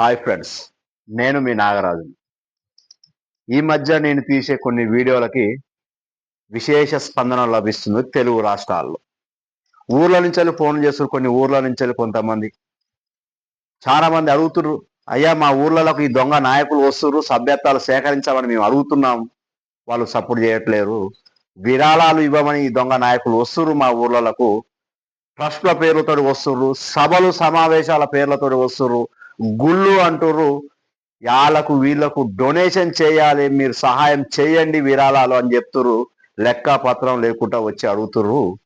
Hi friends నేను మీ నాగరాజు ఈ మధ్య నేను తీసే కొన్ని వీడియోలకి విశేష స్పందన లభిస్తుంది తెలుగు రాష్ట్రాల్లో. ఊర్ల నుంచి ఫోన్ చేస్తారు కొన్ని ఊర్ల నుంచి కొంతమంది. చాలా మంది అడుగుతున్నారు అయ్యా మా ఊర్లలోకి ఈ దొంగ నాయకులు వస్తున్నారు సభ్యత్వాలు సేకరించామని మేము అడుగుతున్నాం. వాళ్ళు సపోర్ట్ చేయట్లేరు. విరాళాలు ఇవ్వమని ఈ దొంగ నాయకులు వస్తున్నారు మా ఊర్లలకు. ట్రస్ట్ల పేర్లతో వస్తుర్రు సభలు సమావేశాల పేర్లతో వస్తుర్రు. గుళ్ళు అంటుర్రు. వాళ్ళకు వీళ్ళకు డొనేషన్ చేయాలి మీరు సహాయం చేయండి విరాళాలు అని చెప్తుర్రు. లెక్క పత్రం లేకుండా వచ్చి అడుగుతుర్రు.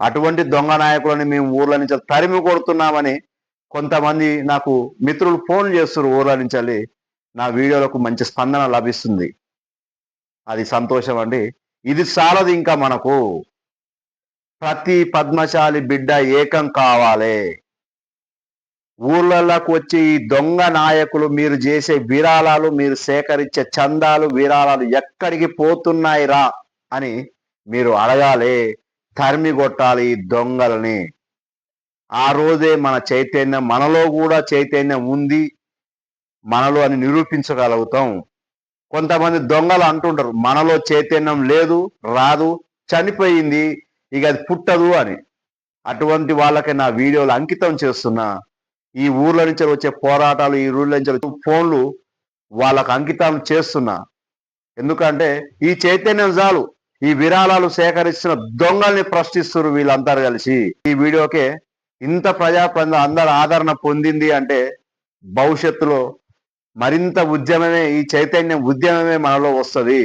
అటువంటి దొంగ నాయకులని మేము ఊర్ల నుంచి తరిమి కొడుతున్నామని కొంతమంది నాకు మిత్రులు ఫోన్ చేస్తారు ఊర్ల నుంచి నా వీడియోలకు మంచి స్పందన లభిస్తుంది. అది సంతోషం అండి. ఇది చాలదు ఇంకా మనకు. ప్రతి పద్మశాలి బిడ్డ ఏకం కావాలి. ఊర్లలోకి వచ్చి ఈ దొంగ నాయకులు మీరు చేసే విరాళాలు మీరు సేకరించే చందాలు విరాళాలు ఎక్కడికి పోతున్నాయి రా అని మీరు అడగాలి. తరిమి కొట్టాలి ఈ దొంగలని. ఆ రోజే మన చైతన్యం మనలో కూడా చైతన్యం ఉంది. మనలో అని నిరూపించగలుగుతాం. కొంతమంది దొంగలు అంటుంటారు మనలో చైతన్యం లేదు రాదు చనిపోయింది ఇక అది పుట్టదు అని. అటువంటి వాళ్ళకి నా వీడియోలు అంకితం చేస్తున్నా. ఈ ఊర్ల నుంచి వచ్చే పోరాటాలు ఈ ఊర్ల నుంచి ఫోన్లు వాళ్ళకు అంకితం చేస్తున్నా. ఎందుకంటే ఈ చైతన్యం చాలు. ఈ విరాళాలు సేకరిస్తున్న దొంగల్ని ప్రశ్నిస్తున్నారు వీళ్ళందరూ కలిసి. ఈ వీడియోకే ఇంత ప్రజాప్రంద అందరు ఆదరణ పొందింది అంటే భవిష్యత్తులో మరింత ఉద్యమమే ఈ చైతన్యం ఉద్యమమే మనలో వస్తుంది.